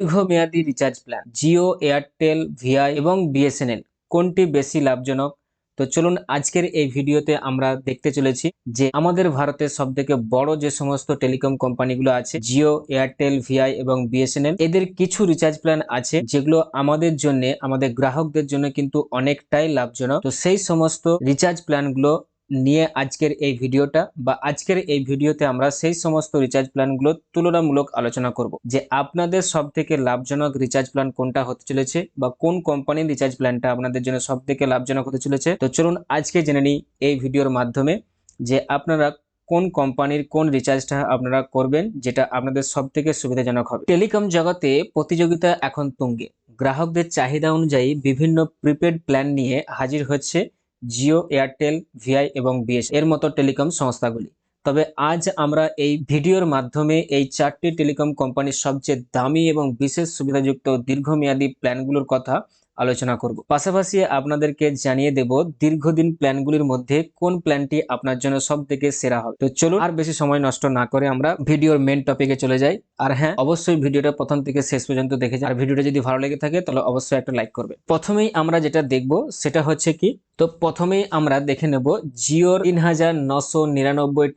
দীর্ঘমেয়াদী recharge plan Jio Airtel V এবং BSNL কোনটি বেশি লাভজনক? তো চলুন আজকের এই ভিডিওতে আমরা দেখতে চলেছি যে আমাদের ভারতের সব থেকে বড় যে সমস্ত টেলিকম কোম্পানিগুলো আছে জিও এয়ারটেল ভিআই এবং বিএসএনএল এদের কিছু রিচার্জ প্ল্যান আছে যেগুলো আমাদের জন্য, আমাদের গ্রাহকদের জন্য কিন্তু অনেকটাই লাভজনক। তো সেই সমস্ত রিচার্জ প্ল্যানগুলো নিয়ে আজকের এই ভিডিওটা বা আজকের এই ভিডিওতে আমরা সেই সমস্ত রিচার্জ প্ল্যানগুলো তুলনামূলক আলোচনা করব। যে আপনাদের সব থেকে লাভজনক রিচার্জ প্ল্যান কোনটা হতে চলেছে বা কোন কোম্পানির রিচার্জ প্ল্যানটা আপনাদের জন্য সব থেকে লাভজনক হতে চলেছে। তো চলুন আজকে জেনে নিই এই ভিডিওর মাধ্যমে যে আপনারা কোন কোম্পানির কোন রিচার্জটা আপনারা করবেন যেটা আপনাদের সব থেকে সুবিধাজনক হবে। টেলিকম জগতে প্রতিযোগিতা এখন তুঙ্গে। গ্রাহকদের চাহিদা অনুযায়ী বিভিন্ন প্রিপেড প্ল্যান নিয়ে হাজির হচ্ছে জিও, এয়ারটেল, ভিআই এবং বিএস এর মতো টেলিকম সংস্থাগুলি। তবে আজ আমরা এই ভিডিওর মাধ্যমে এই চারটি টেলিকম কোম্পানির সবচেয়ে দামি এবং বিশেষ সুবিধাযুক্ত দীর্ঘমেয়াদী প্ল্যানগুলোর কথা আলোচনা করব। পাশাপাশি আপনাদেরকে জানিয়ে দেব দীর্ঘদিন প্ল্যানগুলির মধ্যে কোন প্ল্যানটি আপনার জন্য সব থেকে সেরা হবে। তো চলুন, আর বেশি সময় নষ্ট না করে আমরা ভিডিওর মেন টপিকে চলে যাই। আর হ্যাঁ অবশ্যই ভিডিওটা প্রথম থেকে শেষ পর্যন্ত দেখে যান। আর ভিডিওটা যদি ভালো লেগে থাকে, তাহলে অবশ্যই একটা লাইক করবে প্রথমেই আমরা যেটা দেখব, সেটা হচ্ছে কি, তো প্রথমেই আমরা দেখে নেব জিওর তিন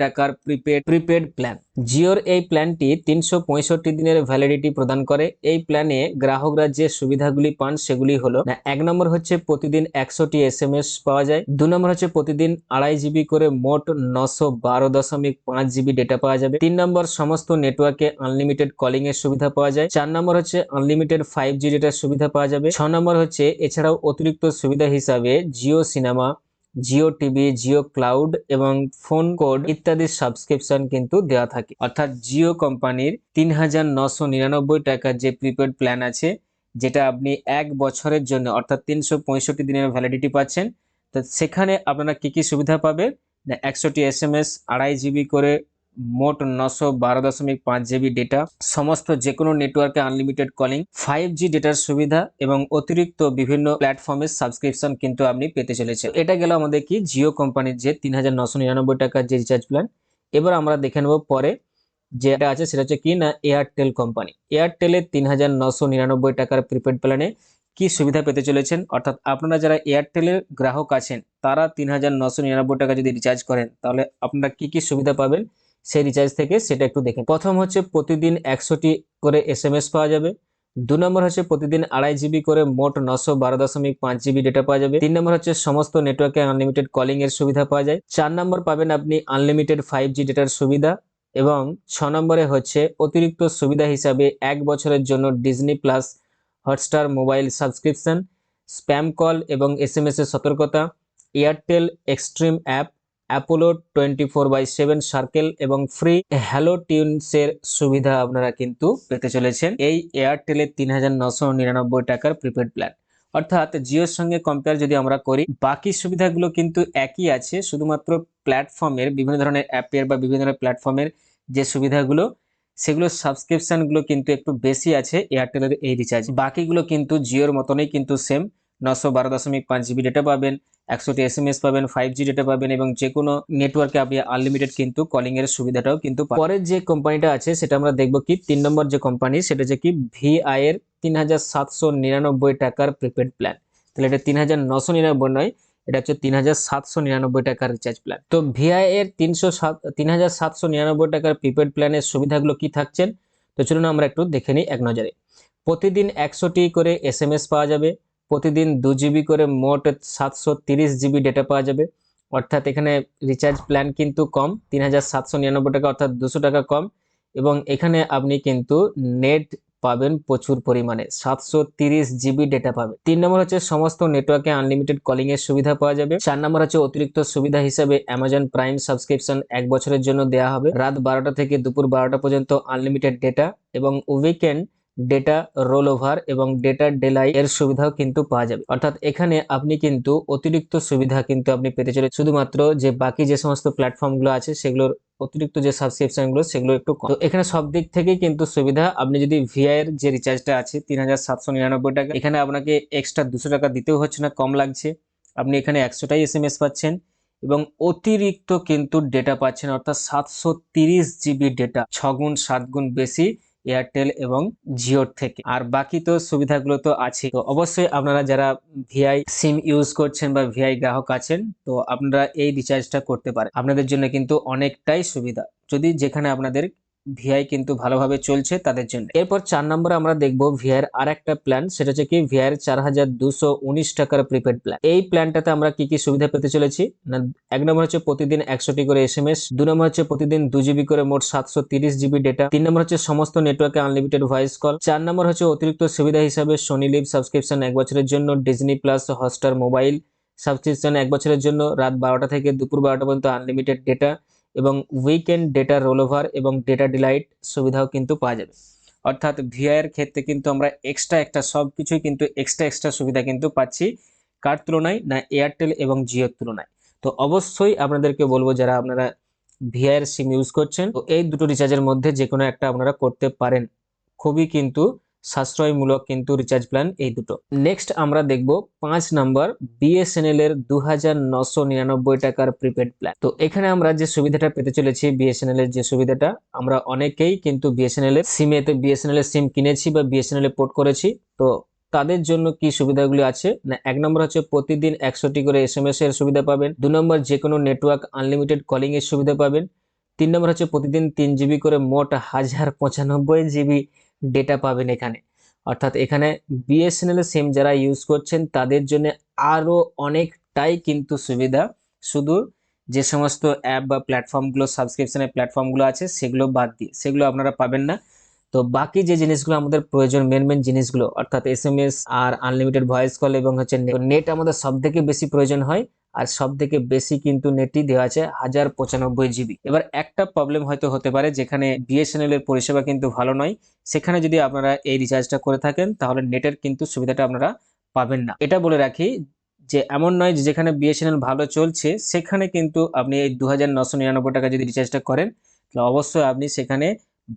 টাকার প্রিপেড প্রিপেড প্ল্যান জিওর এই প্ল্যানটি তিনশো পঁয়ষট্টি দিনের ভ্যালিডিটি প্রদান করে। এই প্ল্যানে গ্রাহকরা যে সুবিধাগুলি পান সেগুলি হলো এক নম্বর হচ্ছে প্রতিদিন একশোটি এস পাওয়া যায়, দু নম্বর হচ্ছে প্রতিদিন আড়াই জিবি করে মোট নশো বারো দশমিক পাঁচ জিবি ডেটা পাওয়া যাবে, তিন নম্বর সমস্ত নেটওয়ার্কে আনলিমিটেড কলিং এর সুবিধা পাওয়া যায়, চার নম্বর হচ্ছে আনলিমিটেড ফাইভ জি ডেটার সুবিধা পাওয়া যাবে, ছ নম্বর হচ্ছে এছাড়াও অতিরিক্ত সুবিধা হিসাবে Jio cinema Jio TV, Jio cloud এবং ফোন কোড ইত্যাদির সাবস্ক্রিপশন কিন্তু দেওয়া থাকে। অর্থাৎ জিও কোম্পানির তিন হাজার নশো নিরানব্বই টাকার যে প্রিপেড প্ল্যান আছে, যেটা আপনি এক বছরের জন্য, অর্থাৎ তিনশো পঁয়ষট্টি দিনের ভ্যালিডিটি পাচ্ছেন, তো সেখানে আপনারা কি কি সুবিধা পাবেন? না, একশোটি এস এম এস আড়াই জিবি করে মোট নশো বারো দশমিক পাঁচ জিবি ডেটা সমস্ত যে কোনো নেটওয়ার্কে আনলিমিটেড কলিং ফাইভ জি ডেটার সুবিধা এবং অতিরিক্ত বিভিন্ন প্ল্যাটফর্মের সাবস্ক্রিপশন কিন্তু আপনি পেতে চলেছে এটা গেল আমাদের কি? জিও কোম্পানির যে তিন হাজার নশো নিরানব্বই টাকার যে রিচার্জ প্ল্যান এবার আমরা দেখে নেব পরে যেটা আছে, সেটা হচ্ছে কি না এয়ারটেল কোম্পানি এয়ারটেলের তিন হাজার নশো নিরানব্বই টাকার প্রিপেড প্ল্যানে কি সুবিধা পেতে চলেছেন? অর্থাৎ আপনারা যারা এয়ারটেলের গ্রাহক আছেন, তারা তিন হাজার নশো নিরানব্বই টাকা যদি রিচার্জ করেন, তাহলে আপনারা কি কি সুবিধা পাবেন? সেই রিচার্জ থেকে সেটা একটু দেখেন প্রথম হচ্ছে প্রতিদিন একশোটি করে এস পাওয়া যাবে। দু নম্বর হচ্ছে প্রতিদিন আড়াই জিবি করে মোট নশো বারো দশমিক পাঁচ জিবি ডেটা পাওয়া যাবে। তিন নম্বর হচ্ছে সমস্ত নেটওয়ার্কে আনলিমিটেড কলিং এর সুবিধা পাওয়া যায়। চার নম্বর পাবেন আপনি আনলিমিটেড ফাইভ জি ডেটার সুবিধা এবং ছ নম্বরে হচ্ছে অতিরিক্ত সুবিধা হিসাবে এক বছরের জন্য Disney plus Hotstar mobile subscription spam call এবং এস এম এস এর সতর্কতা Airtel Xstream app Apollo twenty four by seven circle এবং ফ্রি হ্যালো টিউনসের সুবিধা আপনারা কিন্তু পেতে চলেছেন। এই এয়ারটেলের তিন হাজার নশো নিরানব্বই টাকার প্রিপেড প্ল্যান। অর্থাৎ জিওর সঙ্গে কম্পেয়ার যদি আমরা করি, বাকি সুবিধাগুলো কিন্তু একই আছে, শুধুমাত্র প্ল্যাটফর্মের, বিভিন্ন ধরনের অ্যাপের বা বিভিন্ন ধরনের প্ল্যাটফর্মের যে সুবিধাগুলো, সেগুলো সাবস্ক্রিপশনগুলো কিন্তু একটু বেশি আছে এয়ারটেলের এই রিচার্জ বাকিগুলো কিন্তু জিওর মতনই কিন্তু সেম নশো বারো দশমিক পাঁচ জিবি ডেটা পাবেন, একশোটি এস এম এস পাবেন ফাইভ জি ডেটা পাবেন এবং যে কোনো নেটওয়ার্কে আপনি আনলিমিটেড কিন্তু কলিং এর সুবিধাটাও কিন্তু পরের যে কোম্পানিটা আছে, সেটা আমরা দেখব কি, তিন নম্বর যে কোম্পানি সেটা হচ্ছে কি ভিআই এর তিন হাজার সাতশো নিরানব্বই টাকার প্রিপেড প্ল্যান তাহলে এটা তিন হাজার নশো নিরানব্বই নয়, এটা হচ্ছে তিন হাজার সাতশো নিরানব্বই টাকার রিচার্জ প্ল্যান তো ভিআই এর তিনশো সাত, তিন হাজার সাতশো নিরানব্বই টাকার প্রিপেড প্ল্যানের সুবিধাগুলো কি থাকছেন? তো চলুন আমরা একটু দেখে নিই এক নজরে। প্রতিদিন একশোটি করে এস পাওয়া যাবে প্রতিদিন দু জিবি করে মোট সাতশো তিরিশ জিবি ডেটা পাওয়া যাবে। অর্থাৎ এখানে রিচার্জ প্ল্যান কিন্তু কম, তিন হাজার সাতশো নিরানব্বই টাকা, অর্থাৎ দুশো টাকা কম। এবং এখানে আপনি কিন্তু নেট পাবেন প্রচুর পরিমাণে, সাতশো তিরিশ জিবি ডেটা পাবেন। তিন নম্বর হচ্ছে সমস্ত নেটওয়ার্কে আনলিমিটেড কলিং এর সুবিধা পাওয়া যাবে। চার নম্বর হচ্ছে অতিরিক্ত সুবিধা হিসেবে অ্যামাজন প্রাইম সাবস্ক্রিপশন এক বছরের জন্য দেওয়া হবে। রাত বারোটা থেকে দুপুর বারোটা পর্যন্ত আনলিমিটেড ডেটা এবং উইকেন্ড ডেটা রোল ওভার এবং ডেটা ডেলাই এর সুবিধাও কিন্তু পাওয়া যাবে। অর্থাৎ এখানে আপনি কিন্তু অতিরিক্ত সুবিধা কিন্তু আপনি পেতে চলে শুধুমাত্র যে বাকি যে সমস্ত প্ল্যাটফর্মগুলো আছে, সেগুলোর অতিরিক্ত যে সাবস্ক্রিপশনগুলো, সেগুলো একটু কম। এখানে সব দিক থেকেই কিন্তু সুবিধা। আপনি যদি ভিআই এর যে রিচার্জটা আছে, তিন হাজার সাতশো নিরানব্বই টাকা, এখানে আপনাকে এক্সট্রা দুশো টাকা দিতেও হচ্ছে না, কম লাগছে। আপনি এখানে একশোটাই এস এম এস পাচ্ছেন এবং অতিরিক্ত কিন্তু ডেটা পাচ্ছেন, অর্থাৎ সাতশো জিবি ডেটা ছ গুণ সাত গুণ বেশি। এয়ারটেল এবং জিওর থেকে। আর বাকি তো সুবিধাগুলো তো আছে তো অবশ্যই আপনারা যারা ভিআই সিম ইউজ করছেন বা ভিআই গ্রাহক আছেন, তো আপনারা এই রিচার্জটা করতে পারেন। আপনাদের জন্য কিন্তু অনেকটাই সুবিধা। যদি যেখানে আপনাদের ভিআই কিন্তু ভালোভাবে চলছে তাদের জন্য। এরপর চার নম্বরে আমরা দেখব ভিআইয়ের আর একটা প্ল্যান সেটা হচ্ছে কি ভিআইয়ের চার হাজার দুশো উনিশ টাকার প্রিপেড প্ল্যান এই প্ল্যানটাতে আমরা কি কি সুবিধা পেতে চলেছি? না, এক নম্বর হচ্ছে প্রতিদিন একশোটি করে এস এম এস দু নম্বর হচ্ছে প্রতিদিন দু জিবি করে মোট সাতশো তিরিশ জিবি ডেটা তিন নম্বর হচ্ছে সমস্ত নেটওয়ার্কে আনলিমিটেড ভয়েস কল চার নম্বর হচ্ছে অতিরিক্ত সুবিধা হিসাবে সোনি লিভ সাবস্ক্রিপশন এক বছরের জন্য Disney plus Hotstar mobile subscription এক বছরের জন্য, রাত বারোটা থেকে দুপুর বারোটা পর্যন্ত আনলিমিটেড ডেটা এবং উইকেন্ড ডেটা রোলওভার এবং ডেটা ডিলাইট সুবিধাও কিন্তু পাওয়া যাবে। অর্থাৎ ভিআইয়ের ক্ষেত্রে কিন্তু আমরা এক্সট্রা একটা সব কিছুই কিন্তু এক্সট্রা এক্সট্রা সুবিধা কিন্তু পাচ্ছি, কার তুলনায় না এয়ারটেল এবং জিওর তুলনায়। তো অবশ্যই আপনাদেরকে বলব যারা আপনারা ভিআইয়ের সিম ইউজ করছেন, তো এই দুটো রিচার্জের মধ্যে যে কোনো একটা আপনারা করতে পারেন। খুবই কিন্তু সাশ্রয়মূলক কিন্তু রিচার্জ প্ল্যান এই দুটো। নেক্সট আমরা দেখব পাঁচ নাম্বার বিএসএনএল এর দু টাকার প্রিপেড প্ল্যান তো এখানে আমরা যে সুবিধাটা পেতে চলেছি বিএসএনএল এর যে সুবিধাটা, আমরা অনেকেই কিন্তু বিএসএনএল এর সিমেতে বিএসএনএল এর সিম কিনেছি বা বিএসএনএল এ পোর্ট করেছি। তো তাদের জন্য কি সুবিধাগুলি আছে? না, এক নম্বর হচ্ছে প্রতিদিন একশোটি করে এস এর সুবিধা পাবেন। দু নম্বর যে কোনো নেটওয়ার্ক আনলিমিটেড কলিং এর সুবিধা পাবেন। তিন নম্বর হচ্ছে প্রতিদিন তিন জিবি করে মোট হাজার পঁচানব্বই জিবি ডেটা পাবেন এখানে। অর্থাৎ এখানে বিএসএনএল সিম যারা ইউজ করছেন, তাদের জন্য আরও অনেকটাই কিন্তু সুবিধা। শুধু যে সমস্ত অ্যাপ বা প্ল্যাটফর্মগুলো সাবস্ক্রিপশনের প্ল্যাটফর্মগুলো আছে, সেগুলো বাদ দিয়ে, সেগুলো আপনারা পাবেন না। তো বাকি যে জিনিসগুলো আমাদের প্রয়োজন মেন মেন জিনিসগুলো, অর্থাৎ S R unlimited voice call এবং হচ্ছে নেট আমাদের সব থেকে বেশি প্রয়োজন হয় আর সব থেকে বেশি কিন্তু নেটই দেওয়া আছে হাজার পঁচানব্বই জিবি এবার একটা প্রবলেম হয়তো হতে পারে, যেখানে বিএসএনএল এর পরিষেবা কিন্তু ভালো নয়। সেখানে যদি আপনারা এই রিচার্জটা করে থাকেন, তাহলে নেটের কিন্তু সুবিধাটা আপনারা পাবেন না। এটা বলে রাখি যে, এমন নয় যে যেখানে বিএসএনএল ভালো চলছে, সেখানে কিন্তু আপনি এই দু হাজার টাকা যদি রিচার্জটা করেন, তাহলে অবশ্যই আপনি সেখানে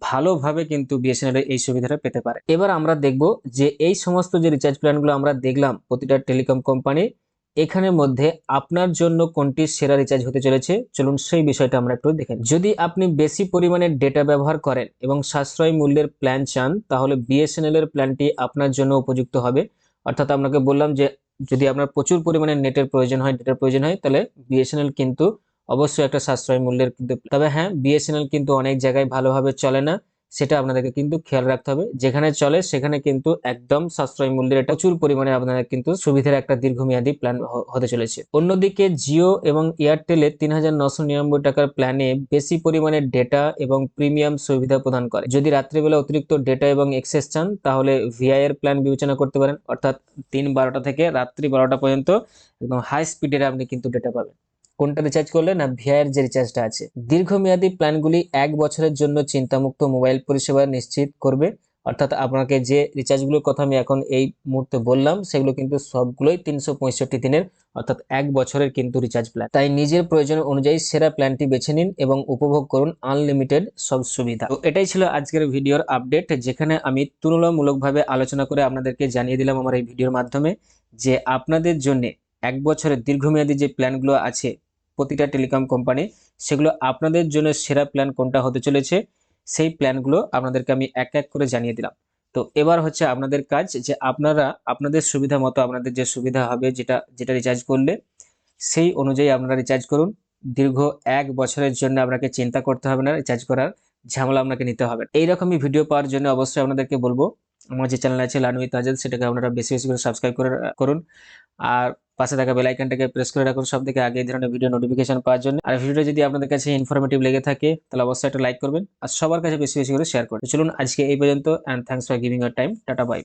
ভালোভাবে কিন্তু বিএসএনএল এই সুবিধাটা পেতে পারে এবার আমরা দেখব যে, এই সমস্ত যে রিচার্জ প্ল্যানগুলো আমরা দেখলাম, প্রতিটা টেলিকম কোম্পানি এখানের মধ্যে আপনার জন্য কোনটি সেরা রিচার্জ হতে চলেছে? চলুন সেই বিষয়টা আমরা একটু দেখেন যদি আপনি বেশি পরিমাণে ডেটা ব্যবহার করেন এবং সাশ্রয় মূল্যের প্ল্যান চান, তাহলে বিএসএনএল এর প্ল্যানটি আপনার জন্য উপযুক্ত হবে। অর্থাৎ আপনাকে বললাম যে, যদি আপনার প্রচুর পরিমাণে নেটের প্রয়োজন হয় ডেটার প্রয়োজন হয়, তাহলে বিএসএনএল কিন্তু অবশ্যই একটা সাশ্রয় মূল্যের কিন্তু তবে হ্যাঁ বিএসএনএল কিন্তু অনেক জায়গায় ভালোভাবে চলে না। সেটা আপনাদেরকে কিন্তু খেয়াল রাখতে হবে। যেখানে চলে সেখানে কিন্তু একদম সাশ্রয় মূল্যের এটা প্রচুর পরিমাণে আপনাদের কিন্তু সুবিধার একটা দীর্ঘমেয়াদী প্ল্যান হতে চলেছে। অন্যদিকে জিও এবং এয়ারটেলে তিন টাকার প্ল্যানে বেশি পরিমাণে ডেটা এবং প্রিমিয়াম সুবিধা প্রদান করে। যদি রাত্রিবেলা অতিরিক্ত ডেটা এবং এক্সেস চান, তাহলে ভিআই এর প্ল্যান বিবেচনা করতে পারেন। অর্থাৎ তিন বারোটা থেকে রাত্রি বারোটা পর্যন্ত একদম হাই স্পিডের আপনি কিন্তু ডেটা পাবেন। কোনটা রিচার্জ করলে? না ভিআইয়ের যে রিচার্জটা আছে। দীর্ঘমেয়াদী প্ল্যানগুলি এক বছরের জন্য চিন্তামুক্ত মোবাইল পরিষেবা নিশ্চিত করবে। অর্থাৎ আপনাকে যে রিচার্জগুলোর কথা আমি এখন এই মুহূর্তে বললাম, সেগুলো কিন্তু সবগুলোই তিনশো পঁয়ষট্টি দিনের, অর্থাৎ এক বছরের কিন্তু রিচার্জ প্ল্যান তাই নিজের প্রয়োজন অনুযায়ী সেরা প্ল্যানটি বেছে নিন এবং উপভোগ করুন আনলিমিটেড সব সুবিধা। তো এটাই ছিল আজকের ভিডিওর আপডেট যেখানে আমি তুলনামূলকভাবে আলোচনা করে আপনাদেরকে জানিয়ে দিলাম আমার এই ভিডিওর মাধ্যমে যে আপনাদের জন্য এক বছরের দীর্ঘমেয়াদী যে প্ল্যানগুলো আছে প্রতিটা টেলিকম কোম্পানি সেগুলো আপনাদের জন্য সেরা প্ল্যান কোনটা হতে চলেছে, সেই প্ল্যানগুলো আপনাদেরকে আমি এক এক করে জানিয়ে দিলাম। তো এবার হচ্ছে আপনাদের কাজ যে আপনারা আপনাদের সুবিধা মতো আপনাদের যে সুবিধা হবে যেটা যেটা রিচার্জ করলে, সেই অনুযায়ী আপনারা রিচার্জ করুন। দীর্ঘ এক বছরের জন্য আপনাকে চিন্তা করতে হবে না রিচার্জ করার ঝামেলা আপনাকে নিতে হবে। এইরকমই ভিডিও পাওয়ার জন্য অবশ্যই আপনাদেরকে বলব আমার যে চ্যানেল আছে লানুই তাজেল সেটাকে আপনারা বেশি বেশি করে সাবস্ক্রাইব করে করুন। আর পাশে থাকা বেল আইকনটাকে প্রেস করে রাখুন সব থেকে আগে এই ধরনের ভিডিও নোটিফিকেশন পাওয়ার জন্য। আর ভিডিওটা যদি আপনাদের কাছে ইনফরমেটিভ লেগে থাকে, তাহলে অবশ্যই একটা লাইক করবেন। আর সবার কাছে বেশি বেশি করে শেয়ার করবেন। চলুন আজকে এই পর্যন্ত and thanks for giving your time tata bye